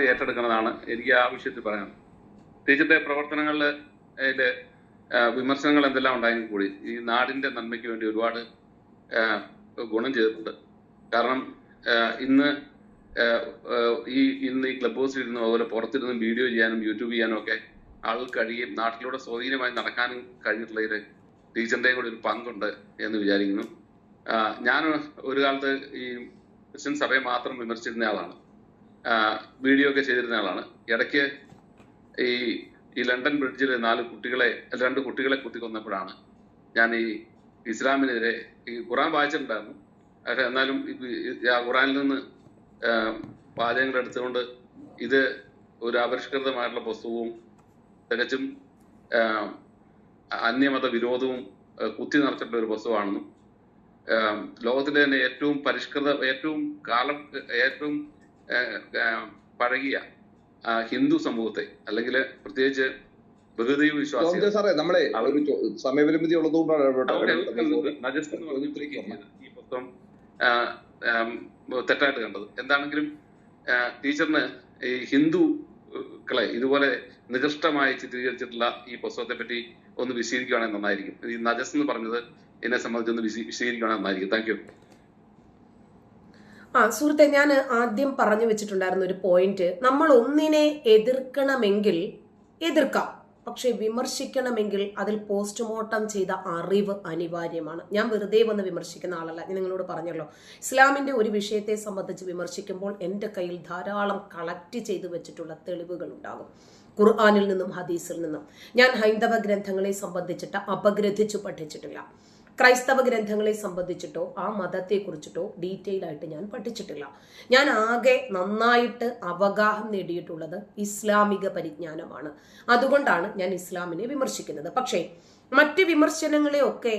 ഏറ്റെടുക്കുന്നതാണ് എനിക്ക് ആ വിഷയത്തിൽ പറയാൻ. ടീച്ചറുടെ പ്രവർത്തനങ്ങളിൽ വിമർശനങ്ങൾ എന്തെല്ലാം ഉണ്ടായെങ്കിൽ കൂടി ഈ നാടിന്റെ നന്മയ്ക്ക് വേണ്ടി ഒരുപാട് ഗുണം ചെയ്തിട്ടുണ്ട്. കാരണം ഇന്ന് ഈ ഇന്ന് ഈ ക്ലബ് ഹൗസിൽ ഇരുന്നും അതുപോലെ പുറത്തിരുന്നും വീഡിയോ ചെയ്യാനും യൂട്യൂബ് ചെയ്യാനും ഒക്കെ ആൾ കഴിയും നാട്ടിലൂടെ സ്വാധീനമായി നടക്കാനും കഴിഞ്ഞിട്ടുള്ളതിൽ ഒരു ടീച്ചറിന്റെയും കൂടി ഒരു പങ്കുണ്ട് എന്ന് വിചാരിക്കുന്നു. ഞാൻ ഒരു കാലത്ത് ഈ ക്രിസ്ത്യൻ സഭയെ മാത്രം വിമർശിച്ചിരുന്ന ആളാണ്. വീഡിയോ ഒക്കെ ചെയ്തിരുന്ന ആളാണ്. ഇടയ്ക്ക് ഈ ഈ ലണ്ടൻ ബ്രിഡ്ജിൽ നാല് കുട്ടികളെ രണ്ട് കുട്ടികളെ കുത്തിക്കൊന്നപ്പോഴാണ് ഞാൻ ഈ ഇസ്ലാമിനെതിരെ ഈ ഖുറാൻ വായിച്ചിട്ടുണ്ടായിരുന്നു. പക്ഷെ എന്നാലും ആ ഖുറാനിൽ നിന്ന് വാചകങ്ങൾ എടുത്തുകൊണ്ട് ഇത് ഒരു അപരിഷ്കൃതമായിട്ടുള്ള പുസ്തകവും തികച്ചും അന്യമത വിരോധവും കുത്തി നിറച്ചിട്ടുള്ള ഒരു പുസ്തകമാണെന്നും ലോകത്തിലെ തന്നെ ഏറ്റവും പരിഷ്കൃത ഏറ്റവും കാലം ഏറ്റവും പഴകിയ ഹിന്ദു സമൂഹത്തെ അല്ലെങ്കിൽ പ്രത്യേകിച്ച് ബഹുദൈവ വിശ്വാസം സാറേ നമ്മളെ ഒരു സമയപരിമിതി ഉള്ളതുകൊണ്ടാണ് ഈ പുസ്തകം തെറ്റായിട്ട് കണ്ടത്. എന്താണെങ്കിലും ടീച്ചറിന് ഈ ഹിന്ദുക്കളെ ഇതുപോലെ നികൃഷ്ടമായി ചിത്രീകരിച്ചിട്ടുള്ള ഈ പുസ്തകത്തെ പറ്റി ഒന്ന് വിശദീകരിക്കുകയാണെങ്കിൽ നന്നായിരിക്കും. ഈ നജസ് എന്ന് പറഞ്ഞത് എന്നെ സംബന്ധിച്ച് ഒന്ന് വിശദീ- വിശദീകരിക്കുകയാണെങ്കിൽ നന്നായിരിക്കും. Thank you. ആ സുഹൃത്തെ ഞാൻ ആദ്യം പറഞ്ഞു വെച്ചിട്ടുണ്ടായിരുന്ന ഒരു പോയിന്റ് നമ്മൾ ഒന്നിനെ എതിർക്കണമെങ്കിൽ എതിർക്കാം. പക്ഷെ വിമർശിക്കണമെങ്കിൽ അതിൽ പോസ്റ്റ്മോർട്ടം ചെയ്ത അറിവ് അനിവാര്യമാണ്. ഞാൻ വെറുതെ വന്ന് വിമർശിക്കുന്ന ആളല്ല. ഞാൻ നിങ്ങളോട് പറഞ്ഞല്ലോ ഇസ്ലാമിന്റെ ഒരു വിഷയത്തെ സംബന്ധിച്ച് വിമർശിക്കുമ്പോൾ എന്റെ കയ്യിൽ ധാരാളം കളക്ട് ചെയ്തു വെച്ചിട്ടുള്ള തെളിവുകൾ ഉണ്ടാകും. ഖുർആാനിൽ നിന്നും ഹദീസിൽ നിന്നും. ഞാൻ ഹൈന്ദവ ഗ്രന്ഥങ്ങളെ സംബന്ധിച്ചിട്ട് അപഗ്രഥിച്ചു പഠിച്ചിട്ടില്ല. ക്രൈസ്തവ ഗ്രന്ഥങ്ങളെ സംബന്ധിച്ചിട്ടോ ആ മതത്തെക്കുറിച്ചിട്ടോ ഡീറ്റെയിൽ ആയിട്ട് ഞാൻ പഠിച്ചിട്ടില്ല. ഞാൻ ആകെ നന്നായിട്ട് അവഗാഹം നേടിയിട്ടുള്ളത് ഇസ്ലാമിക പരിജ്ഞാനമാണ്. അതുകൊണ്ടാണ് ഞാൻ ഇസ്ലാമിനെ വിമർശിക്കുന്നത്. പക്ഷേ മറ്റ് വിമർശനങ്ങളെയൊക്കെ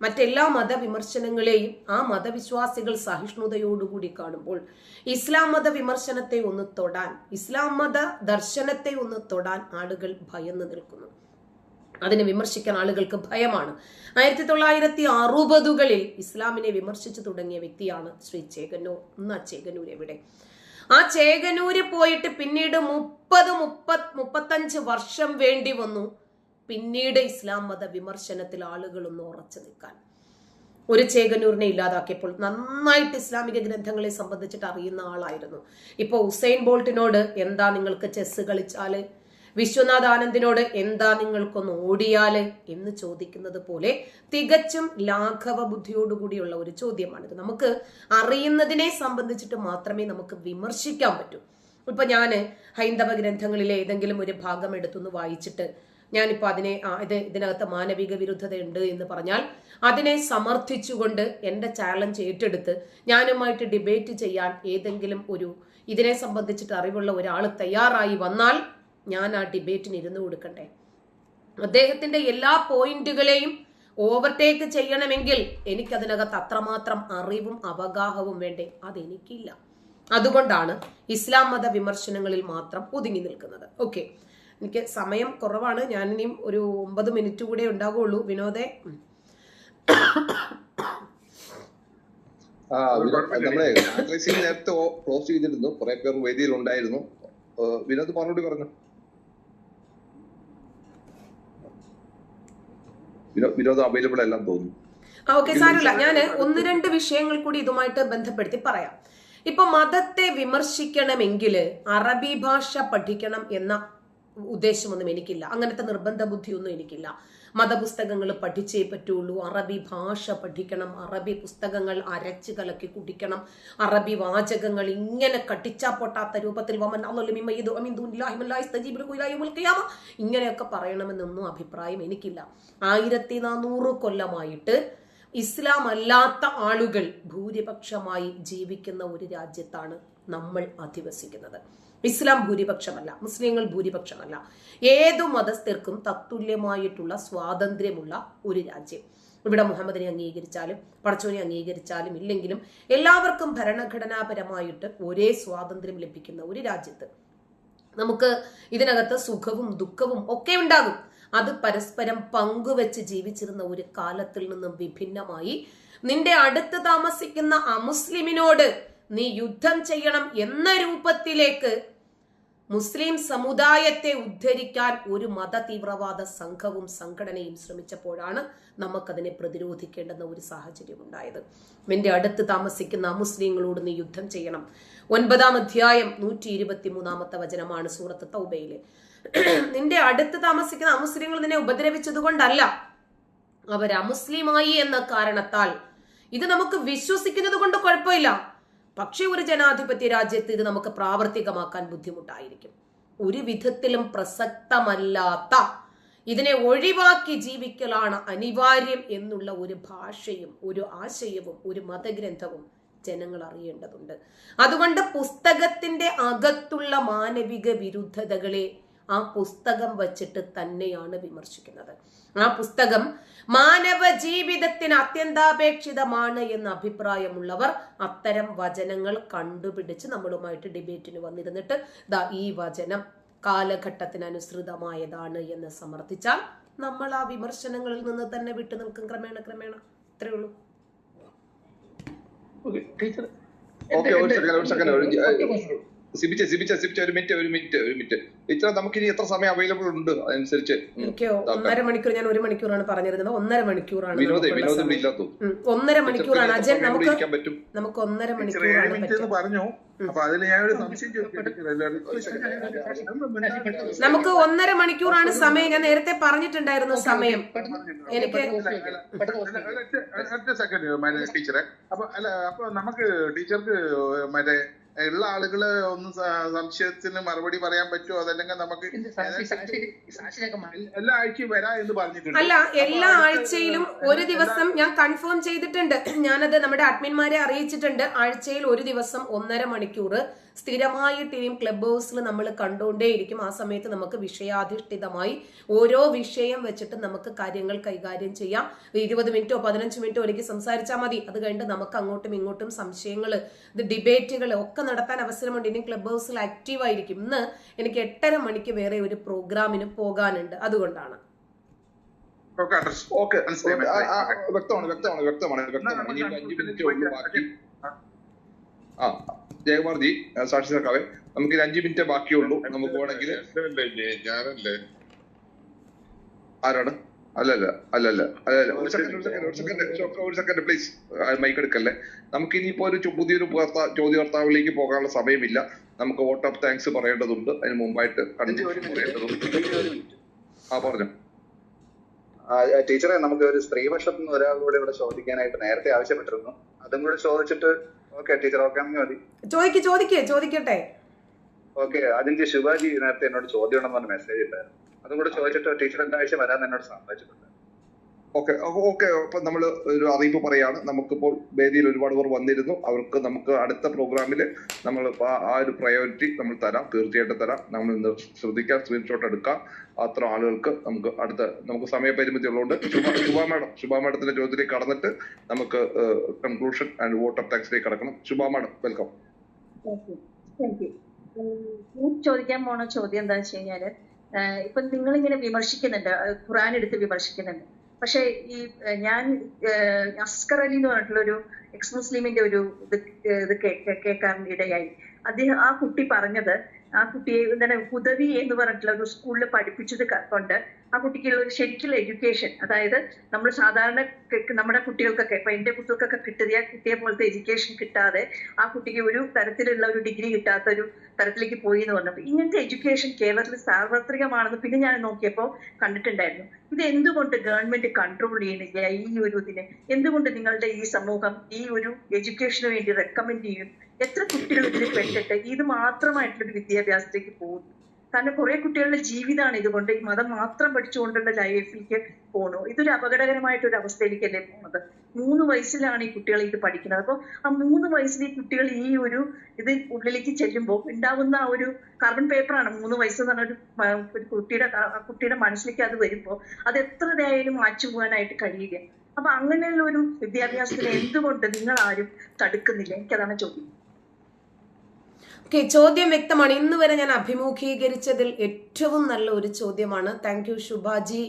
മറ്റെല്ലാ മതവിമർശനങ്ങളെയും ആ മതവിശ്വാസികൾ സഹിഷ്ണുതയോടുകൂടി കാണുമ്പോൾ ഇസ്ലാം മത വിമർശനത്തെ ഒന്ന് തൊടാൻ ഇസ്ലാം മത ദർശനത്തെ ഒന്ന് തൊടാൻ ആളുകൾ ഭയന്ന് നിൽക്കുന്നു. അതിനെ വിമർശിക്കാൻ ആളുകൾക്ക് ഭയമാണ്. ആയിരത്തി തൊള്ളായിരത്തി അറുപതുകളിൽ ഇസ്ലാമിനെ വിമർശിച്ചു തുടങ്ങിയ വ്യക്തിയാണ് ശ്രീ ചേകന്നൂർ. ഇന്ന് ആ ചേകന്നൂർ എവിടെ? ആ ചേകനൂര് പോയിട്ട് പിന്നീട് മുപ്പത് മുപ്പത് മുപ്പത്തഞ്ച് വർഷം വേണ്ടി വന്നു. പിന്നീട് ഇസ്ലാം മത വിമർശനത്തിൽ ആളുകൾ ഒന്ന് ഉറച്ചു നിൽക്കാൻ. ഒരു ചേകനൂരിനെ ഇല്ലാതാക്കിയപ്പോൾ നന്നായിട്ട് ഇസ്ലാമിക ഗ്രന്ഥങ്ങളെ സംബന്ധിച്ചിട്ട് അറിയുന്ന ആളായിരുന്നു. ഇപ്പോൾ ഹുസൈൻ ബോൾട്ടിനോട് എന്താ നിങ്ങൾക്ക് ചെസ് കളിച്ചാൽ? വിശ്വനാഥ് ആനന്ദിനോട് എന്താ നിങ്ങൾക്കൊന്ന് ഓടിയാൽ എന്ന് ചോദിക്കുന്നത് പോലെ തികച്ചും ലാഘവ ബുദ്ധിയോടുകൂടിയുള്ള ഒരു ചോദ്യമാണിത്. നമുക്ക് അറിയുന്നതിനെ സംബന്ധിച്ചിട്ട് മാത്രമേ നമുക്ക് വിമർശിക്കാൻ പറ്റൂ. ഇപ്പൊ ഞാൻ ഹൈന്ദവ ഗ്രന്ഥങ്ങളിലെ ഏതെങ്കിലും ഒരു ഭാഗം എടുത്തുനിന്ന് വായിച്ചിട്ട് ഞാനിപ്പോ അതിനെ ഇത് ഇതിനകത്ത് മാനവിക വിരുദ്ധതയുണ്ട് എന്ന് പറഞ്ഞാൽ അതിനെ സമർത്ഥിച്ചുകൊണ്ട് എന്റെ ചാലഞ്ച് ഏറ്റെടുത്ത് ഞാനുമായിട്ട് ഡിബേറ്റ് ചെയ്യാൻ ഏതെങ്കിലും ഒരു ഇതിനെ സംബന്ധിച്ചിട്ട് അറിവുള്ള ഒരാൾ തയ്യാറായി വന്നാൽ ഞാൻ ആ ഡിബേറ്റിന് ഇരുന്ന് കൊടുക്കണ്ടേ അദ്ദേഹത്തിന്റെ എല്ലാ പോയിന്റുകളെയും ഓവർടേക്ക് ചെയ്യണമെങ്കിൽ എനിക്കതിനകത്ത് അത്രമാത്രം അറിവും അവഗാഹവും വേണ്ടേ? അതെനിക്കില്ല. അതുകൊണ്ടാണ് ഇസ്ലാം മത വിമർശനങ്ങളിൽ മാത്രം ഒതുങ്ങി നിൽക്കുന്നത്. ഓക്കെ എനിക്ക് സമയം കുറവാണ്. ഞാൻ ഇനിയും ഒരു ഒമ്പത് മിനിറ്റ് കൂടെ ഉണ്ടാകുള്ളൂ വിനോദേ. നമ്മളെ നേരത്തെ ക്ലോസ് ചെയ്തിരുന്നു. കുറെ പേർ വേദിയിൽ ഉണ്ടായിരുന്നു. വിനോദ് മറുപടി പറഞ്ഞു. വിനോദ് അവൈലബിൾ എല്ലാം തോന്നുന്നു. ആ ഓക്കെ സാരമില്ല. ഞാൻ ഒന്ന് രണ്ട് വിഷയങ്ങൾ കൂടി ഇതുമായിട്ട് ബന്ധപ്പെടുത്തി പറയാം. ഇപ്പൊ മതത്തെ വിമർശിക്കണമെങ്കിൽ അറബി ഭാഷ പഠിക്കണം എന്ന ഉദ്ദേശമൊന്നും എനിക്കില്ല. അങ്ങനത്തെ നിർബന്ധ ബുദ്ധിയൊന്നും എനിക്കില്ല. മതപുസ്തകങ്ങൾ പഠിച്ചേ പറ്റുള്ളൂ. അറബി ഭാഷ പഠിക്കണം. അറബി പുസ്തകങ്ങൾ അരച്ച് കലക്കി കുടിക്കണം. അറബി വാചകങ്ങൾ ഇങ്ങനെ കട്ടിച്ചാ പൊട്ടാത്ത രൂപത്തിൽ ഇങ്ങനെയൊക്കെ പറയണമെന്നൊന്നും അഭിപ്രായം എനിക്കില്ല. ആയിരത്തി നാനൂറ് കൊല്ലമായിട്ട് ഇസ്ലാം അല്ലാത്ത ആളുകൾ ഭൂരിപക്ഷമായി ജീവിക്കുന്ന ഒരു രാജ്യത്താണ് നമ്മൾ അധിവസിക്കുന്നത്. ഇസ്ലാം ഭൂരിപക്ഷമല്ല മുസ്ലിങ്ങൾ ഭൂരിപക്ഷമല്ല. ഏതു മതസ്ഥർക്കും തത്തുല്യമായിട്ടുള്ള സ്വാതന്ത്ര്യമുള്ള ഒരു രാജ്യം. ഇവിടെ മുഹമ്മദിനെ അംഗീകരിച്ചാലും പടച്ചോനെ അംഗീകരിച്ചാലും ഇല്ലെങ്കിലും എല്ലാവർക്കും ഭരണഘടനാപരമായിട്ട് ഒരേ സ്വാതന്ത്ര്യം ലഭിക്കുന്ന ഒരു രാജ്യത്ത് നമുക്ക് ഇതിനകത്ത് സുഖവും ദുഃഖവും ഒക്കെ ഉണ്ടാകും. അത് പരസ്പരം പങ്കുവെച്ച് ജീവിച്ചിരുന്ന ഒരു കാലത്തിൽ നിന്നും വിഭിന്നമായി നിന്റെ അടുത്ത് താമസിക്കുന്ന അമുസ്ലിമിനോട് നീ യുദ്ധം ചെയ്യണം എന്ന രൂപത്തിലേക്ക് മുസ്ലിം സമുദായത്തെ ഉദ്ധരിക്കാൻ ഒരു മത തീവ്രവാദ സംഘവും സംഘടനയും ശ്രമിച്ചപ്പോഴാണ് നമുക്കതിനെ പ്രതിരോധിക്കേണ്ടുന്ന ഒരു സാഹചര്യം ഉണ്ടായത്. നിന്റെ അടുത്ത് താമസിക്കുന്ന മുസ്ലിങ്ങളോട് നീ യുദ്ധം ചെയ്യണം. ഒൻപതാം അധ്യായം നൂറ്റി ഇരുപത്തി മൂന്നാമത്തെ വചനമാണ് സൂറത്ത് തൗബയിൽ. നിന്റെ അടുത്ത് താമസിക്കുന്ന അമുസ്ലിങ്ങൾ നിന്നെ ഉപദ്രവിച്ചത് കൊണ്ടല്ല അവർ അമുസ്ലിമായി എന്ന കാരണത്താൽ. ഇത് നമുക്ക് വിശ്വസിക്കുന്നത് കൊണ്ട് കുഴപ്പമില്ല. പക്ഷേ ഒരു ജനാധിപത്യ രാജ്യത്ത് ഇത് നമുക്ക് പ്രാവർത്തികമാക്കാൻ ബുദ്ധിമുട്ടായിരിക്കും. ഒരു വിധത്തിലും പ്രസക്തമല്ലാത്ത ഇതിനെ ഒഴിവാക്കി ജീവിക്കലാണ് അനിവാര്യം എന്നുള്ള ഒരു ഭാഷയും ഒരു ആശയവും ഒരു മതഗ്രന്ഥവും ജനങ്ങൾ അറിയേണ്ടതുണ്ട്. അതുകൊണ്ട് പുസ്തകത്തിന്റെ അകത്തുള്ള മാനവിക വിരുദ്ധതകളെ ആ പുസ്തകം വച്ചിട്ട് തന്നെയാണ് വിമർശിക്കുന്നത്. ആ പുസ്തകം മാനവ ജീവിതത്തിന് അത്യന്താപേക്ഷിതമാണ് എന്ന അഭിപ്രായമുള്ളവർ അത്തരം വചനങ്ങൾ കണ്ടുപിടിച്ച് നമ്മളുമായിട്ട് ഡിബേറ്റിന് വന്നിരുന്നിട്ട് ദാ ഈ വചനം കാലഘട്ടത്തിനനുസൃതമായതാണ് എന്ന് സമർത്ഥിച്ചാൽ നമ്മൾ ആ വിമർശനങ്ങളിൽ നിന്ന് തന്നെ വിട്ടു നിൽക്കും ക്രമേണ ക്രമേണ. ഇത്രേ ഉള്ളൂ. ടീച്ചർ ഓക്കെ ഒരു സെക്കൻഡ് ഒരു സിബിച്ച സിബിച്ച സിബിച്ച ഒരു മിനിറ്റ് ഒരു മിനിറ്റ് ഒരു മിനിറ്റ് ടീച്ചർ നമുക്കിനി എത്ര സമയം അവൈലബിൾ ഉണ്ട് അതനുസരിച്ച്. എനിക്ക് ഒന്നര മണിക്കൂർ ഞാൻ ഒരു മണിക്കൂറാണ് പറഞ്ഞിരുന്നത് ഒന്നര മണിക്കൂറാണ് വിനോദേ വിനോദം ഇല്ലാത്തോ ഒന്നര മണിക്കൂറാണ് അജയ് അജൻ നമുക്ക് ഇരിക്കാൻ പറ്റും നമുക്ക് ഒന്നര മണിക്കൂറാണ് പറഞ്ഞു അപ്പൊ അതിൽ ഞാൻ ഒരു സംശയം ചോദിക്കട്ടെ നമുക്ക് ഒന്നര മണിക്കൂറാണ് സമയം ഞാൻ നേരത്തെ പറഞ്ഞിട്ടുണ്ടായിരുന്നു സമയം എനിക്ക് സെക്കൻഡ് ടീച്ചറെ അപ്പൊ അല്ല അപ്പൊ നമുക്ക് ടീച്ചർക്ക് മറ്റേ ഉള്ള ആളുകൾ ഒന്ന് സംശയത്തിന് മറുപടി പറയാൻ പറ്റുമോ അതല്ലെങ്കിൽ നമുക്ക് എല്ലാ ആഴ്ചയും വരാ എന്ന് പറഞ്ഞിട്ടുണ്ട്. അല്ല എല്ലാ ആഴ്ചയിലും ഒരു ദിവസം ഞാൻ കൺഫേം ചെയ്തിട്ടുണ്ട്. ഞാനത് നമ്മുടെ അഡ്മിന്മാരെ അറിയിച്ചിട്ടുണ്ട്. ആഴ്ചയിൽ ഒരു ദിവസം ഒന്നര മണിക്കൂർ സ്ഥിരമായി ടീം ക്ലബ് ഹൗസിൽ നമ്മൾ കണ്ടുകൊണ്ടേയിരിക്കും ആ സമയത്ത് നമുക്ക് വിഷയാധിഷ്ഠിതമായി ഓരോ വിഷയം വെച്ചിട്ട് നമുക്ക് കാര്യങ്ങൾ കൈകാര്യം ചെയ്യാം. ഇരുപത് മിനിറ്റോ പതിനഞ്ച് മിനിറ്റോ എനിക്ക് സംസാരിച്ചാൽ മതി. അത് കഴിഞ്ഞിട്ട് നമുക്ക് അങ്ങോട്ടും ഇങ്ങോട്ടും സംശയങ്ങൾ ഇത് ഡിബേറ്റുകൾ ഒക്കെ നടത്താൻ അവസരമുണ്ട്. ഇനി ക്ലബ് ഹൗസിൽ ആക്റ്റീവ് ആയിരിക്കും. ഇന്ന് എനിക്ക് എട്ടര മണിക്ക് വേറെ ഒരു പ്രോഗ്രാമിന് പോകാനുണ്ട്. അതുകൊണ്ടാണ്. വ്യക്തമാണ് വ്യക്തമാണ് വ്യക്തമാണ്. വ്യക്തമാണ് ഇനി അഞ്ച് മിനിറ്റ് ബാക്കി. ആ ജയകുമാർജി ജി സാക്ഷി സർക്കാവേ നമുക്ക് ഇനി അഞ്ചു മിനിറ്റ് ബാക്കിയുള്ളൂ. നമുക്ക് വേണമെങ്കിൽ ഞാനല്ലേ ആരാണ്? അല്ലല്ല അല്ലല്ല അല്ലല്ല ഒരു സെക്കൻഡ് ഒരു സെക്കൻഡ് ഒരു സെക്കൻഡ് ഒരു സെക്കൻഡ് പ്ലീസ് മൈക്ക് എടുക്കല്ലേ? നമുക്ക് ഇനിയിപ്പോ ഒരു പുതിയൊരു ചോദ്യകർത്താവിലേക്ക് പോകാനുള്ള സമയമില്ല. നമുക്ക് വോട്ട് ഓഫ് താങ്ക്സ് പറയേണ്ടതുണ്ട്. അതിന് മുമ്പായിട്ട് പറയേണ്ടതുണ്ട്. ആ പറഞ്ഞു. ആ, ടീച്ചറെ നമുക്ക് ഒരു സ്ത്രീപക്ഷത്തുനിന്ന് ഒരാൾ കൂടെ ഇവിടെ ചോദിക്കാനായിട്ട് നേരത്തെ ആവശ്യപ്പെട്ടിരുന്നു. അതും കൂടെ ചോദിച്ചിട്ട് ഓക്കെ ടീച്ചർ ഓക്കെ ആണെങ്കിൽ മതി. ചോദിക്ക് ചോദിക്കേ ചോദിക്കട്ടെ. ഓക്കെ അതിന്റെ ശുഭാജി നേരത്തെ എന്നോട് ചോദ്യം ഉണ്ടെന്ന് പറഞ്ഞ മെസ്സേജ് ഇട്ടായിരുന്നു. അതും കൂടെ ചോദിച്ചിട്ട് ടീച്ചർ എന്താഴ്ച വരാൻ എന്നോട് സംസാരിച്ചിട്ടുണ്ട്. ഓക്കെ ഓക്കെ അപ്പൊ നമ്മൾ ഒരു അറിയിപ്പ് പറയാണ്. നമുക്കിപ്പോൾ വേദിയിൽ ഒരുപാട് പേർ വന്നിരുന്നു. അവർക്ക് നമുക്ക് അടുത്ത പ്രോഗ്രാമിൽ നമ്മൾ ആ ഒരു പ്രയോറിറ്റി നമ്മൾ തരാം. തീർച്ചയായിട്ടും തരാം. നമ്മൾ ഇന്ന് ശ്രദ്ധിക്കാം സ്ക്രീൻഷോട്ട് എടുക്കാം. അത്ര ആളുകൾക്ക് നമുക്ക് അടുത്ത നമുക്ക് സമയപരിമിതി ഉള്ളതുകൊണ്ട് ശുഭ മാഡം ശുഭ മാഡത്തിന്റെ ചോദ്യത്തിലേക്ക് കടന്നിട്ട് നമുക്ക് കൺക്ലൂഷൻ ആൻഡ് വോട്ട് ഓഫ് ടാക്സിലേക്ക് കടക്കണം. ശുഭ മാഡം വെൽക്കം ഞാൻ ചോദിക്കാൻ പോണ ചോദ്യം എന്താ വെച്ച് കഴിഞ്ഞാൽ ഇപ്പൊ നിങ്ങൾ ഇങ്ങനെ വിമർശിക്കുന്നുണ്ട് ഖുറാൻ എടുത്ത് വിമർശിക്കുന്നുണ്ട്. പക്ഷെ ഈ ഞാൻ അസ്കർ അലി എന്ന് പറഞ്ഞിട്ടുള്ള ഒരു എക്സ് മുസ്ലിമിന്റെ ഒരു ഇത് ഇത് കേൾക്കാൻ ഇടയായി. അദ്ദേഹം ആ കുട്ടി പറഞ്ഞത് ആ കുട്ടിയെ എന്താണ് ഹുദവി എന്ന് പറഞ്ഞിട്ടുള്ള ഒരു സ്കൂളിൽ പഠിപ്പിച്ചത് കൊണ്ട് ആ കുട്ടിക്കുള്ള ഒരു ശരിക്കുള്ള എഡ്യൂക്കേഷൻ അതായത് നമ്മൾ സാധാരണ നമ്മുടെ കുട്ടികൾക്കൊക്കെ ഇപ്പൊ എന്റെ കുട്ടികൾക്കൊക്കെ കിട്ടിയ കിട്ടിയ പോലത്തെ എഡ്യൂക്കേഷൻ കിട്ടാതെ ആ കുട്ടിക്ക് ഒരു തരത്തിലുള്ള ഒരു ഡിഗ്രി കിട്ടാത്ത ഒരു തരത്തിലേക്ക് പോയി എന്ന് പറഞ്ഞപ്പോൾ ഇങ്ങനത്തെ എഡ്യൂക്കേഷൻ കേരളത്തിൽ സാർവത്രികമാണെന്ന് പിന്നെ ഞാൻ നോക്കിയപ്പോൾ കണ്ടിട്ടുണ്ടായിരുന്നു. ഇത് എന്തുകൊണ്ട് ഗവൺമെന്റ് കൺട്രോൾ ചെയ്യുന്നില്ല ഈ ഒരു ഇതിനെ? എന്തുകൊണ്ട് നിങ്ങളുടെ ഈ സമൂഹം ഈ ഒരു എഡ്യൂക്കേഷന് വേണ്ടി റെക്കമെൻഡ് ചെയ്യും? എത്ര കുട്ടികൾ ഇതിൽ പെട്ടിട്ട് ഇത് മാത്രമായിട്ടുള്ള വിദ്യാഭ്യാസത്തിലേക്ക് പോകുന്നു? കാരണം കുറെ കുട്ടികളുടെ ജീവിതമാണ് ഇതുകൊണ്ട് ഈ മതം മാത്രം പഠിച്ചുകൊണ്ടുള്ള ലൈഫിലേക്ക് പോണു. ഇതൊരു അപകടകരമായിട്ടൊരു അവസ്ഥയിലേക്കല്ലേ പോകുന്നത്. മൂന്ന് വയസ്സിലാണ് ഈ കുട്ടികൾ ഇത് പഠിക്കുന്നത്. അപ്പോൾ ആ മൂന്ന് വയസ്സിൽ ഈ കുട്ടികൾ ഈ ഒരു ഇത് ഉള്ളിലേക്ക് ചെല്ലുമ്പോൾ ഉണ്ടാകുന്ന ആ ഒരു കാർബൺ പേപ്പറാണ് മൂന്ന് വയസ്സ് എന്ന് പറഞ്ഞ ഒരു കുട്ടിയുടെ കുട്ടിയുടെ മനസ്സിലേക്ക് അത് വരുമ്പോൾ അത് എത്ര ഇതായാലും മാച്ചു പോകാനായിട്ട് കഴിയില്ല. അപ്പൊ അങ്ങനെയുള്ള ഒരു വിദ്യാഭ്യാസത്തിന് എന്തുകൊണ്ട് നിങ്ങൾ ആരും തടുക്കുന്നില്ല? എനിക്കതാണ് ചോദ്യം. ഓക്കെ ചോദ്യം വ്യക്തമാണ്. ഇന്ന് വരെ ഞാൻ അഭിമുഖീകരിച്ചതിൽ ഏറ്റവും നല്ല ഒരു ചോദ്യമാണ്. Thank you ശുഭാജി.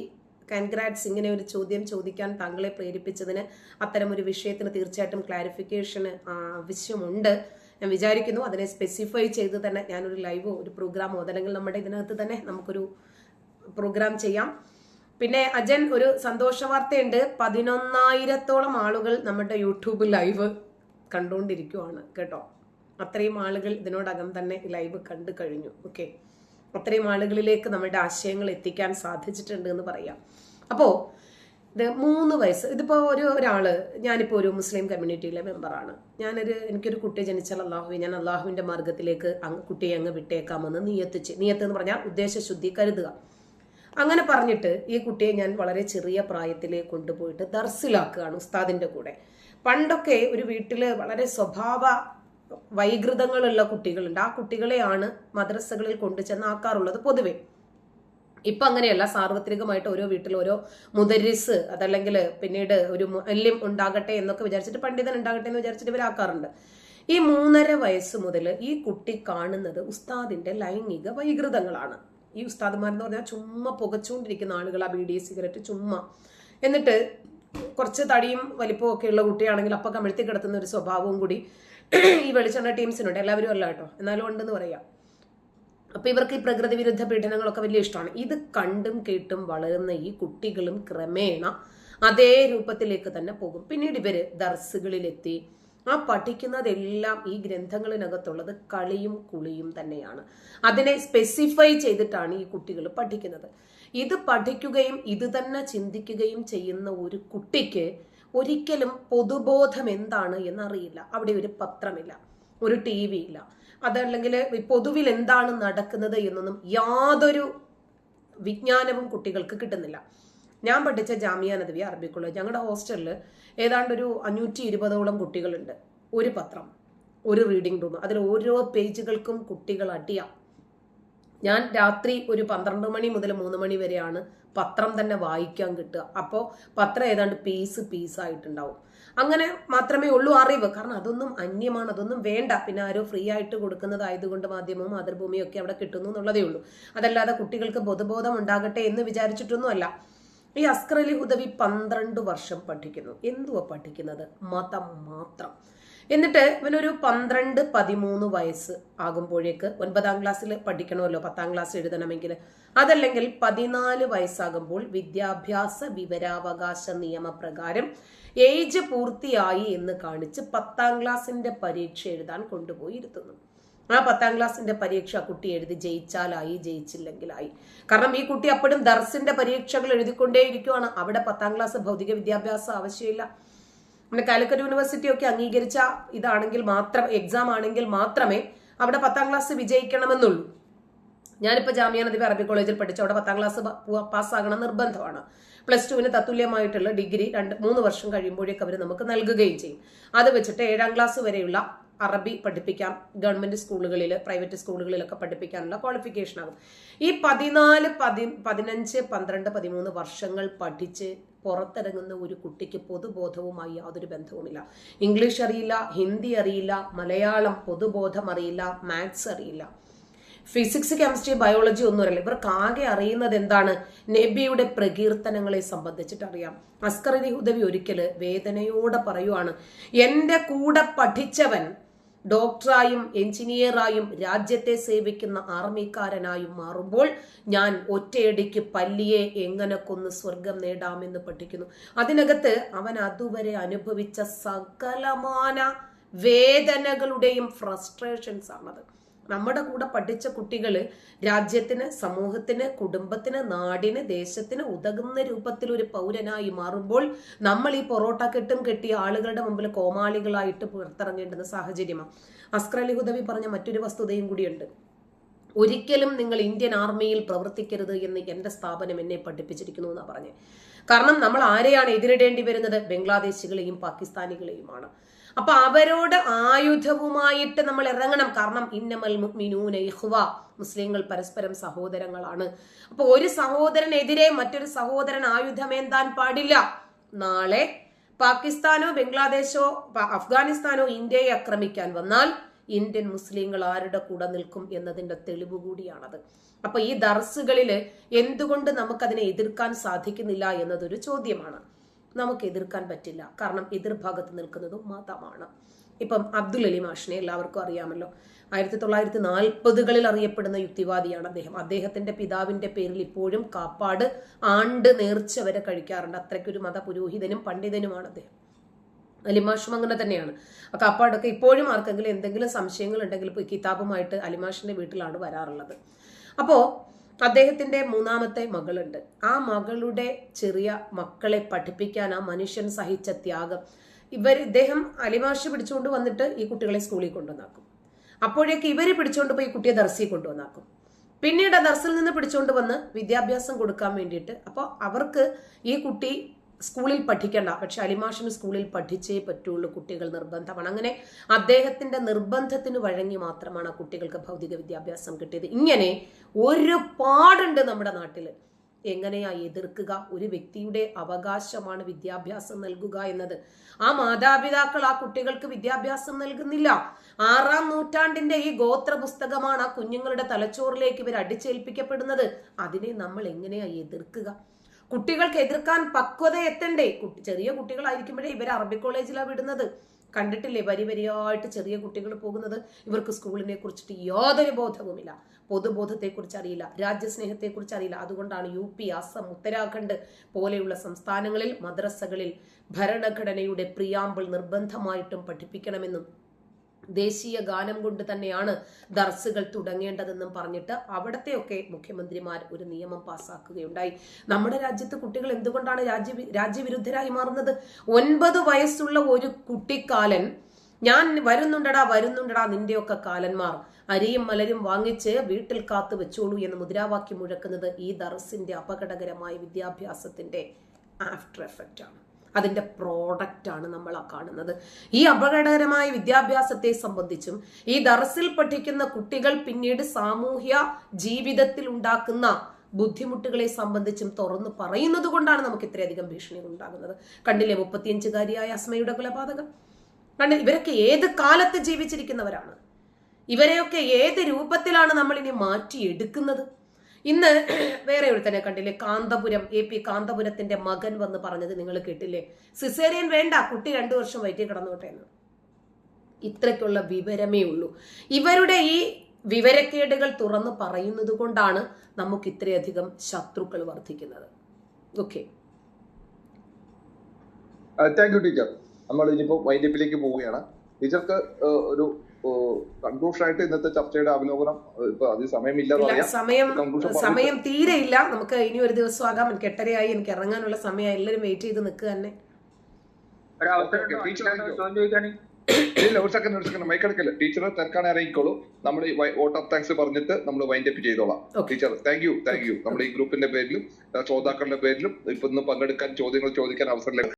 കൺഗ്രാറ്റ്സ് ഇങ്ങനെ ഒരു ചോദ്യം ചോദിക്കാൻ താങ്കളെ പ്രേരിപ്പിച്ചതിന് അത്തരം ഒരു വിഷയത്തിന് തീർച്ചയായിട്ടും ക്ലാരിഫിക്കേഷന് ആവശ്യമുണ്ട്. ഞാൻ വിചാരിക്കുന്നു അതിനെ സ്പെസിഫൈ ചെയ്ത് തന്നെ ഞാനൊരു ലൈവോ ഒരു പ്രോഗ്രാമോ അതല്ലെങ്കിൽ നമ്മുടെ ഇതിനകത്ത് തന്നെ നമുക്കൊരു പ്രോഗ്രാം ചെയ്യാം. പിന്നെ അജൻ ഒരു സന്തോഷ വാർത്തയുണ്ട് പതിനൊന്നായിരത്തോളം ആളുകൾ നമ്മുടെ യൂട്യൂബ് ലൈവ് കണ്ടുകൊണ്ടിരിക്കുവാണ്. കേട്ടോ? അത്രയും ആളുകൾ ഇതിനോടകം തന്നെ ലൈവ് കണ്ടു കഴിഞ്ഞു. ഓക്കെ അത്രയും ആളുകളിലേക്ക് നമ്മുടെ ആശയങ്ങൾ എത്തിക്കാൻ സാധിച്ചിട്ടുണ്ട് എന്ന് പറയാം. അപ്പോൾ ഇത് മൂന്ന് വയസ്സ് ഇതിപ്പോൾ ഒരു ഒരാൾ ഞാനിപ്പോൾ ഒരു മുസ്ലിം കമ്മ്യൂണിറ്റിയിലെ മെമ്പറാണ് ഞാനൊരു എനിക്കൊരു കുട്ടി ജനിച്ചാൽ അള്ളാഹു ഞാൻ അള്ളാഹുവിന്റെ മാർഗത്തിലേക്ക് അങ്ങ് കുട്ടിയെ അങ്ങ് വിട്ടേക്കാമെന്ന് നിയത്തിച്ച് നിയത്ത് നീയത്ത് എന്ന് പറഞ്ഞാൽ ഉദ്ദേശശുദ്ധി കരുതുക. അങ്ങനെ പറഞ്ഞിട്ട് ഈ കുട്ടിയെ ഞാൻ വളരെ ചെറിയ പ്രായത്തിലേക്ക് കൊണ്ടുപോയിട്ട് ദർസിലാക്കുകയാണ് ഉസ്താദിന്റെ കൂടെ. പണ്ടൊക്കെ ഒരു വീട്ടിൽ വളരെ സ്വഭാവ വൈകൃതങ്ങളുള്ള കുട്ടികളുണ്ട്. ആ കുട്ടികളെയാണ് മദ്രസകളിൽ കൊണ്ടുചെന്ന് ആക്കാറുള്ളത് പൊതുവെ. ഇപ്പൊ അങ്ങനെയല്ല. സാർവത്രികമായിട്ട് ഓരോ വീട്ടിൽ ഓരോ മുദരിസ് അതല്ലെങ്കിൽ പിന്നീട് ഒരു മുല്യം ഉണ്ടാകട്ടെ എന്നൊക്കെ വിചാരിച്ചിട്ട് പണ്ഡിതൻ ഉണ്ടാകട്ടെ എന്ന് വിചാരിച്ചിട്ട് ഇവരാക്കാറുണ്ട് ഈ മൂന്നര വയസ്സ് മുതൽ ഈ കുട്ടി കാണുന്നത് ഉസ്താദിന്റെ ലൈംഗിക വൈകൃതങ്ങളാണ്. ഈ ഉസ്താദുമാരെന്ന് പറഞ്ഞാൽ ചുമ്മാ പുകച്ചുകൊണ്ടിരിക്കുന്ന ആളുകൾ ആ ബീഡി സിഗരറ്റ് ചുമ്മാ. എന്നിട്ട് കുറച്ച് തടിയും വലിപ്പവും ഒക്കെ ഉള്ള കുട്ടിയാണെങ്കിൽ അപ്പം കമിഴ്ത്തി കിടത്തുന്ന ഒരു സ്വഭാവവും കൂടി ഈ വെളിച്ചെണ്ണ ടീംസിനുണ്ട് എല്ലാവരും അല്ല കേട്ടോ എന്നാലും ഉണ്ടെന്ന് പറയാം. അപ്പൊ ഇവർക്ക് ഈ പ്രകൃതി വിരുദ്ധ പീഡനങ്ങളൊക്കെ വലിയ ഇഷ്ടമാണ്. ഇത് കണ്ടും കേട്ടും വളരുന്ന ഈ കുട്ടികളും ക്രമേണ അതേ രൂപത്തിലേക്ക് തന്നെ പോകും. പിന്നീട് ഇവർ ദർസുകളിലെത്തി. ആ പഠിക്കുന്നതെല്ലാം ഈ ഗ്രന്ഥങ്ങളിനകത്തുള്ളത് കളിയും കുളിയും തന്നെയാണ്. അതിനെ സ്പെസിഫൈ ചെയ്തിട്ടാണ് ഈ കുട്ടികൾ പഠിക്കുന്നത്. ഇത് പഠിക്കുകയും ഇത് തന്നെ ചിന്തിക്കുകയും ചെയ്യുന്ന ഒരു കുട്ടിക്ക് ഒരിക്കലും പൊതുബോധം എന്താണ് എന്നറിയില്ല. അവിടെ ഒരു പത്രമില്ല ഒരു ടി വി ഇല്ല അതല്ലെങ്കിൽ പൊതുവിൽ എന്താണ് നടക്കുന്നത് എന്നൊന്നും യാതൊരു വിജ്ഞാനവും കുട്ടികൾക്ക് കിട്ടുന്നില്ല. ഞാൻ പഠിച്ച ജാമിയ നദവി അറബി കോളേജ് ഞങ്ങളുടെ ഹോസ്റ്റലിൽ ഏതാണ്ട് ഒരു അഞ്ഞൂറ്റി ഇരുപതോളം കുട്ടികളുണ്ട്. ഒരു പത്രം ഒരു റീഡിംഗ് റൂം. അതിൽ ഓരോ പേജുകൾക്കും കുട്ടികൾ അടിയാം. ഞാൻ രാത്രി ഒരു പന്ത്രണ്ട് മണി മുതൽ മൂന്ന് മണി വരെയാണ് പത്രം തന്നെ വായിക്കാൻ കിട്ടുക. അപ്പോൾ പത്രം ഏതാണ്ട് പീസ് പീസായിട്ടുണ്ടാവും അങ്ങനെ മാത്രമേ ഉള്ളൂ അറിവ്. കാരണം അതൊന്നും അന്യമാണ് അതൊന്നും വേണ്ട. പിന്നെ ആരോ ഫ്രീ ആയിട്ട് കൊടുക്കുന്നതായതുകൊണ്ട് മാധ്യമവും മാതൃഭൂമിയും ഒക്കെ അവിടെ കിട്ടുന്നു എന്നുള്ളതേ ഉള്ളൂ. അതല്ലാതെ കുട്ടികൾക്ക് ബോധബോധം ഉണ്ടാകട്ടെ എന്ന് വിചാരിച്ചിട്ടൊന്നുമല്ല. ഈ അസ്കർ അലി ഹുദവി പന്ത്രണ്ട് വർഷം പഠിക്കുന്നു. എന്തുവാ പഠിക്കുന്നത്? മതം മാത്രം. എന്നിട്ട് ഇവനൊരു പന്ത്രണ്ട് പതിമൂന്ന് വയസ്സ് ആകുമ്പോഴേക്ക് ഒൻപതാം ക്ലാസ്സിൽ പഠിക്കണമല്ലോ പത്താം ക്ലാസ് എഴുതണമെങ്കിൽ അതല്ലെങ്കിൽ പതിനാല് വയസ്സാകുമ്പോൾ വിദ്യാഭ്യാസ വിവരാവകാശ നിയമപ്രകാരം ഏജ് പൂർത്തിയായി എന്ന് കാണിച്ച് പത്താം ക്ലാസ്സിന്റെ പരീക്ഷ എഴുതാൻ കൊണ്ടുപോയി ഇരുത്തുന്നു. ആ പത്താം ക്ലാസ്സിന്റെ പരീക്ഷ കുട്ടി എഴുതി ജയിച്ചാലായി ജയിച്ചില്ലെങ്കിലായി. കാരണം ഈ കുട്ടി അപ്പോഴും ദർസിന്റെ പരീക്ഷകൾ എഴുതിക്കൊണ്ടേയിരിക്കുവാണ്. അവിടെ പത്താം ക്ലാസ് ഭൗതിക വിദ്യാഭ്യാസം ആവശ്യമില്ല. പിന്നെ കാലിക്കറ്റ് യൂണിവേഴ്സിറ്റി ഒക്കെ അംഗീകരിച്ച ഇതാണെങ്കിൽ മാത്രം എക്സാം ആണെങ്കിൽ മാത്രമേ അവിടെ പത്താം ക്ലാസ് വിജയിക്കണമെന്നുള്ളൂ. ഞാനിപ്പോൾ ജാമ്യ നദി അറബി കോളേജിൽ പഠിച്ചു അവിടെ പത്താം ക്ലാസ് പാസ്സാകണം നിർബന്ധമാണ്. പ്ലസ് ടുവിന് തത്തുല്യമായിട്ടുള്ള ഡിഗ്രി രണ്ട് മൂന്ന് വർഷം കഴിയുമ്പോഴേക്ക് അവർ നമുക്ക് നൽകുകയും ചെയ്യും. അത് വെച്ചിട്ട് ഏഴാം ക്ലാസ് വരെയുള്ള അറബി പഠിപ്പിക്കാം ഗവൺമെന്റ് സ്കൂളുകളിൽ പ്രൈവറ്റ് സ്കൂളുകളിലൊക്കെ പഠിപ്പിക്കാനുള്ള ക്വാളിഫിക്കേഷൻ ആകും. ഈ പതിനാല് പതി പതിനഞ്ച് പന്ത്രണ്ട് പതിമൂന്ന് വർഷങ്ങൾ പഠിച്ച് പുറത്തിറങ്ങുന്ന ഒരു കുട്ടിക്ക് പൊതുബോധവുമായി യാതൊരു ബന്ധവുമില്ല. ഇംഗ്ലീഷ് അറിയില്ല ഹിന്ദി അറിയില്ല മലയാളം പൊതുബോധം അറിയില്ല മാത്സ് അറിയില്ല. ഫിസിക്സ് കെമിസ്ട്രി ബയോളജി ഒന്നും അറിയില്ല. ഇവർക്ക് ആകെ അറിയുന്നത് എന്താണ്? നബിയുടെ പ്രകീർത്തനങ്ങളെ സംബന്ധിച്ചിട്ട് അറിയാം. അസ്കറിനി ഹുദവി ഒരിക്കൽ വേദനയോടെ പറയുവാണ് എന്റെ കൂടെ പഠിച്ചവൻ ഡോക്ടറായും എഞ്ചിനീയറായും രാജ്യത്തെ സേവിക്കുന്ന ആർമിക്കാരനായും മാറുമ്പോൾ ഞാൻ ഒറ്റയടിക്ക് പല്ലിയെ എങ്ങനെ കൊന്ന് സ്വർഗം നേടാമെന്ന് പഠിക്കുന്നു. അതിനകത്ത് അവൻ അതുവരെ അനുഭവിച്ച സകലമാന വേദനകളുടെയും ഫ്രസ്ട്രേഷൻസ് ആണത്. നമ്മുടെ കൂടെ പഠിച്ച കുട്ടികൾ രാജ്യത്തിന് സമൂഹത്തിന് കുടുംബത്തിന് നാടിന് ദേശത്തിന് ഉതകുന്ന രൂപത്തിൽ ഒരു പൗരനായി മാറുമ്പോൾ നമ്മൾ ഈ പൊറോട്ട കെട്ടും കെട്ടിയ ആളുകളുടെ മുമ്പിൽ കോമാളികളായിട്ട് പുറത്തിറങ്ങേണ്ടുന്ന സാഹചര്യമാണ് അസ്കർ അലി ഹുദവി പറഞ്ഞ മറ്റൊരു വസ്തുതയും കൂടിയുണ്ട്. ഒരിക്കലും നിങ്ങൾ ഇന്ത്യൻ ആർമിയിൽ പ്രവർത്തിക്കരുത് എന്ന് എന്റെ സ്ഥാപനം എന്നെ പഠിപ്പിച്ചിരിക്കുന്നു എന്നാണ് പറഞ്ഞത് കാരണം നമ്മൾ ആരെയാണ് എതിരിടേണ്ടി വരുന്നത്? ബംഗ്ലാദേശികളെയും പാകിസ്ഥാനികളെയുമാണ്. അപ്പൊ അവരോട് ആയുധവുമായിട്ട് നമ്മൾ ഇറങ്ങണം. കാരണം ഇന്നമൽ മിനൂന ഇഖ്വ മുസ്ലിങ്ങൾ പരസ്പരം സഹോദരങ്ങളാണ്. അപ്പൊ ഒരു സഹോദരനെതിരെ മറ്റൊരു സഹോദരൻ ആയുധമേന്താൻ പാടില്ല. നാളെ പാകിസ്ഥാനോ ബംഗ്ലാദേശോ അഫ്ഗാനിസ്ഥാനോ ഇന്ത്യയെ ആക്രമിക്കാൻ വന്നാൽ ഇന്ത്യൻ മുസ്ലിങ്ങൾ ആരുടെ കൂടെ നിൽക്കും എന്നതിന്റെ തെളിവ് കൂടിയാണത്. അപ്പൊ ഈ ദർസുകളിൽ എന്തുകൊണ്ട് നമുക്കതിനെ എതിർക്കാൻ സാധിക്കുന്നില്ല എന്നതൊരു ചോദ്യമാണ്. നമുക്ക് എതിർക്കാൻ പറ്റില്ല. കാരണം എതിർഭാഗത്ത് നിൽക്കുന്നതും മതമാണ് ഇപ്പം അബ്ദുൽ അലി മാഷിനെ എല്ലാവർക്കും അറിയാമല്ലോ. ആയിരത്തി തൊള്ളായിരത്തി നാൽപ്പതുകളിൽ അറിയപ്പെടുന്ന യുക്തിവാദിയാണ് അദ്ദേഹം. അദ്ദേഹത്തിന്റെ പിതാവിന്റെ പേരിൽ ഇപ്പോഴും കാപ്പാട് ആണ്ട് നേർച്ച വരെ കഴിക്കാറുണ്ട്. അത്രയ്ക്കൊരു മത പുരോഹിതനും പണ്ഡിതനുമാണ് അദ്ദേഹം. അലിമാഷും അങ്ങനെ തന്നെയാണ്. ആ കാപ്പാടൊക്കെ ഇപ്പോഴും ആർക്കെങ്കിലും എന്തെങ്കിലും സംശയങ്ങൾ ഉണ്ടെങ്കിൽ കിതാബുമായിട്ട് അലിമാഷിന്റെ വീട്ടിലാണ് വരാറുള്ളത്. അപ്പോൾ അദ്ദേഹത്തിന്റെ മൂന്നാമത്തെ മകളുണ്ട്. ആ മകളുടെ ചെറിയ മക്കളെ പഠിപ്പിക്കാൻ ആ മനുഷ്യൻ സഹിച്ച ത്യാഗം. ഇവർ ഇദ്ദേഹം അലിമാഷ് പിടിച്ചുകൊണ്ട് വന്നിട്ട് ഈ കുട്ടികളെ സ്കൂളിൽ കൊണ്ടുവന്നാക്കും. അപ്പോഴേക്ക് ഇവർ പിടിച്ചുകൊണ്ട് പോയി കുട്ടിയെ ദർസിൽ കൊണ്ടുവന്നാക്കും. പിന്നീട് ദർസിൽ നിന്ന് പിടിച്ചുകൊണ്ട് വന്ന് വിദ്യാഭ്യാസം കൊടുക്കാൻ വേണ്ടിയിട്ട് അപ്പോൾ അവർക്ക് ഈ കുട്ടി സ്കൂളിൽ പഠിക്കണ്ട. പക്ഷെ അലിമാഷിന് സ്കൂളിൽ പഠിച്ചേ പറ്റുള്ളൂ കുട്ടികൾ നിർബന്ധമാണ്. അങ്ങനെ അദ്ദേഹത്തിന്റെ നിർബന്ധത്തിന് വഴങ്ങി മാത്രമാണ് ആ കുട്ടികൾക്ക് ഭൗതിക വിദ്യാഭ്യാസം കിട്ടിയത്. ഇങ്ങനെ ഒരുപാടുണ്ട് നമ്മുടെ നാട്ടിൽ. എങ്ങനെയാ എതിർക്കുക? ഒരു വ്യക്തിയുടെ അവകാശമാണ് വിദ്യാഭ്യാസം നൽകുക എന്നത്. ആ മാതാപിതാക്കൾ ആ കുട്ടികൾക്ക് വിദ്യാഭ്യാസം നൽകുന്നില്ല. ആറാം നൂറ്റാണ്ടിന്റെ ഈ ഗോത്ര പുസ്തകമാണ് ആ കുഞ്ഞുങ്ങളുടെ തലച്ചോറിലേക്ക് ഇവർ അടിച്ചേൽപ്പിക്കപ്പെടുന്നത്. അതിനെ നമ്മൾ എങ്ങനെയാ എതിർക്കുക? കുട്ടികൾക്ക് എതിർക്കാൻ പക്വത എത്തണ്ടേ? ചെറിയ കുട്ടികളായിരിക്കുമ്പോഴേ ഇവർ അറബി കോളേജിലാണ് വിടുന്നത്. കണ്ടിട്ടില്ലേ? വരി വരിയായിട്ട് ചെറിയ കുട്ടികൾ പോകുന്നത്. ഇവർക്ക് സ്കൂളിനെ കുറിച്ചിട്ട് യാതൊരു ബോധവുമില്ല. പൊതുബോധത്തെക്കുറിച്ച് അറിയില്ല. രാജ്യസ്നേഹത്തെക്കുറിച്ച് അറിയില്ല. അതുകൊണ്ടാണ് യു പി അസം ഉത്തരാഖണ്ഡ് പോലെയുള്ള സംസ്ഥാനങ്ങളിൽ മദ്രസകളിൽ ഭരണഘടനയുടെ പ്രിയാമ്പിൾ നിർബന്ധമായിട്ടും പഠിപ്പിക്കണമെന്നും ദേശീയ ഗാനം കൊണ്ട് തന്നെയാണ് ദർസുകൾ തുടങ്ങേണ്ടതെന്നും പറഞ്ഞിട്ട് അവിടത്തെയൊക്കെ മുഖ്യമന്ത്രിമാർ ഒരു നിയമം പാസ്സാക്കുകയുണ്ടായി നമ്മുടെ രാജ്യത്ത് കുട്ടികൾ എന്തുകൊണ്ടാണ് രാജ്യ രാജ്യവിരുദ്ധരായി മാറുന്നത്? ഒൻപത് വയസ്സുള്ള ഒരു കുട്ടിക്കാലൻ ഞാൻ വരുന്നുണ്ടടാ വരുന്നുണ്ടടാ നിന്റെയൊക്കെ കാലന്മാർ അരിയും മലരും വാങ്ങിച്ച് വീട്ടിൽ കാത്തു വെച്ചോളൂ എന്ന് മുദ്രാവാക്യം മുഴക്കുന്നത് ഈ ദർസിന്റെ അപകടകരമായ വിദ്യാഭ്യാസത്തിന്റെ ആഫ്റ്റർ എഫക്റ്റ് ആണ് അതിന്റെ പ്രോഡക്റ്റാണ് നമ്മൾ ആ കാണുന്നത്. ഈ അപകടകരമായ വിദ്യാഭ്യാസത്തെ സംബന്ധിച്ചും ഈ ദർസിൽ പഠിക്കുന്ന കുട്ടികൾ പിന്നീട് സാമൂഹ്യ ജീവിതത്തിൽ ഉണ്ടാക്കുന്ന ബുദ്ധിമുട്ടുകളെ സംബന്ധിച്ചും തുറന്നു പറയുന്നത് കൊണ്ടാണ് നമുക്ക് ഇത്രയധികം ഭീഷണികൾ ഉണ്ടാകുന്നത്. കണ്ടില്ലേ മുപ്പത്തിയഞ്ചുകാരിയായ അസ്മയുടെ കൊലപാതകം. കണ്ട് ഇവരൊക്കെ ഏത് കാലത്ത് ജീവിച്ചിരിക്കുന്നവരാണ്? ഇവരെയൊക്കെ ഏത് രൂപത്തിലാണ് നമ്മൾ ഇനി മാറ്റിയെടുക്കുന്നത്? ഇന്ന് വേറെ ഒരുത്തനെ കണ്ടില്ലേ? കാന്തപുരം എ പി കാന്തപുരത്തിന്റെ മകൻ വന്ന് പറഞ്ഞത് നിങ്ങൾ കേട്ടില്ലേ? സിസേറിയൻ വേണ്ട കുട്ടി രണ്ടു വർഷം വൈറ്റി കിടന്നോട്ടെ എന്ന്. ഇത്രയ്ക്കുള്ള വിവരമേ ഉള്ളൂ. ഇവരുടെ ഈ വിവരക്കേടുകൾ തുറന്നു പറയുന്നത് കൊണ്ടാണ് നമുക്ക് ഇത്രയധികം ശത്രുക്കൾ വർദ്ധിക്കുന്നത്. ഓക്കെ താങ്ക് യു ടീച്ചർ നമ്മൾ ഇനിയിപ്പോ വൈൻഡപ്പിലേക്ക് പോവുകയാണ്. ടീച്ചർക്ക് ഒരു കൺക്ലൂഷൻ ആയിട്ട് ഇന്നത്തെ ചർച്ചയുടെ അവലോകനം ഇപ്പൊ അത് സമയമില്ല സമയം സമയം തീരെ ഇല്ല നമുക്ക് ഇനി ഒരു ദിവസം ആകാം. എനിക്ക് എട്ടരയായി. എനിക്ക് ഇറങ്ങാനുള്ള സമയം എല്ലാവരും വെയിറ്റ് ചെയ്ത് നിൽക്കുക തന്നെ. ഇല്ല ഒരു സെക്കൻഡ് ഒരു സെക്കൻഡ് മൈക്കെടുക്കല്ല ടീച്ചർ തിരക്കാണ് ഇറങ്ങിക്കോളൂ. നമ്മൾ വോട്ട് ഓഫ് താങ്ക്സ് പറഞ്ഞിട്ട് നമ്മൾ വൈൻഡ് അപ്പ് ചെയ്തോളാം. Teacher thank you thank you നമ്മുടെ ഈ ഗ്രൂപ്പിന്റെ പേരിലും ശ്രോതാക്കളുടെ പേരിലും ഇപ്പൊ ഇന്ന് പങ്കെടുക്കാൻ ചോദ്യങ്ങൾ ചോദിക്കാൻ അവസരം ലഭിക്കും